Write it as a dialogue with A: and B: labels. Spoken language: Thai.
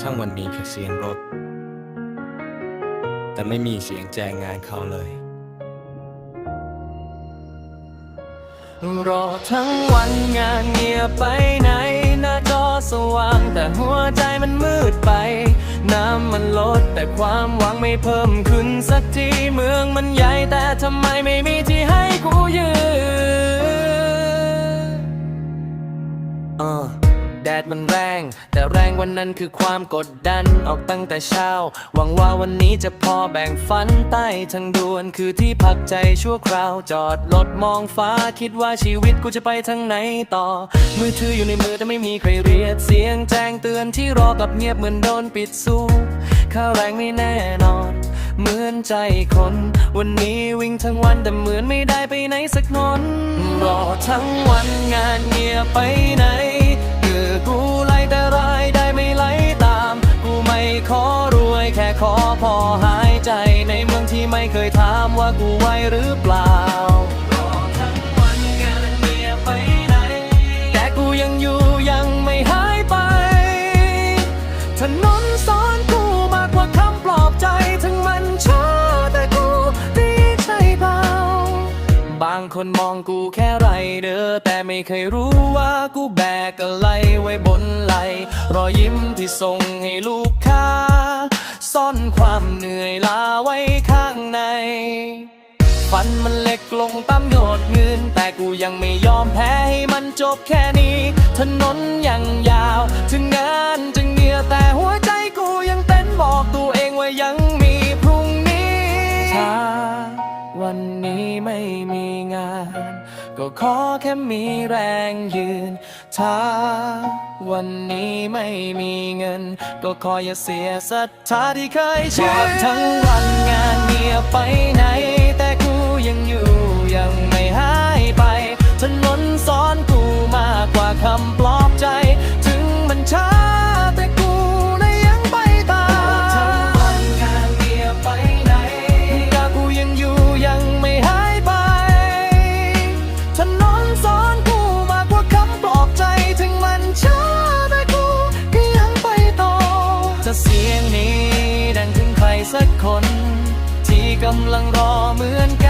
A: ช่างวันนี้แค่เสียงรถ แต่ไม่มีเสียงแจงงานเขาเลย
B: รอทั้งวันงานเงียบไปไหน หน้าจอสว่าง แต่หัวใจมันมืดไป น้ำมันลด แต่ความหวังไม่เพิ่มขึ้นสักทีเมืองมันใหญ่แต่ทำไมไม่มีที่ให้กูยืน ดดมันแรง แต่แรงวันนั้นคือความกดดันออกตั้งแต่เช้า หวังว่าวันนี้จะพอแบ่งฝันใต้ทางด่วนคือที่พักใจชั่วคราว จอดรถมองฟ้าคิดว่าชีวิตกูจะไปทางไหนต่อ มือถืออยู่ในมือแต่ไม่มีใครเรียกเสียงแจ้งเตือนที่รอกับเงียบเหมือนโดนปิดสู้ค่าแรงไม่แน่นอน เหมือนใจคน วันนี้วิ่งทั้งวันแต่เหมือนไม่ได้ไปไหนสักนนรอทั้งวันงานเงียบไปไหน ขอพอหายใจในเมืองที่ไม่เคยถามว่ากูไหวหรือเปล่าทั้งวันงานเงียบไปไหนแต่กูยังอยู่ยังไม่หายไป ถนนสอนกูมากกว่าคำปลอบใจถึงมันช้าแต่กูดีใจเปล่าบางคนมองกูแค่ไรเด้อแต่ไม่เคยรู้ว่ากูแบกอะไรไว้บนไหลรอยยิ้มที่ส่งให้ลูกค้า ซ่อนความเหนื่อยล้าไว้ข้างในฟันมันเล็กลงตามโยดเงิน แต่กูยังไม่ยอมแพ้ให้มันจบแค่นี้ ถนนยังยาว ถึงงานจะเหงียแต่หัวใจกูยังเต้นบอกตัวเองว่ายังมีพรุ่งนี้ถ้าวันนี้ไม่มีงาน ก็ขอแค่มีแรงยืนถ้า วันนี้ไม่มีเงิน ก็คอยอย่าเสียศรัทธาที่เคยเชื่อทั้งวันงานเงียบไปไหน แต่กูยังอยู่ยังไม่หาย สักคน ที่กำลังรอเหมือน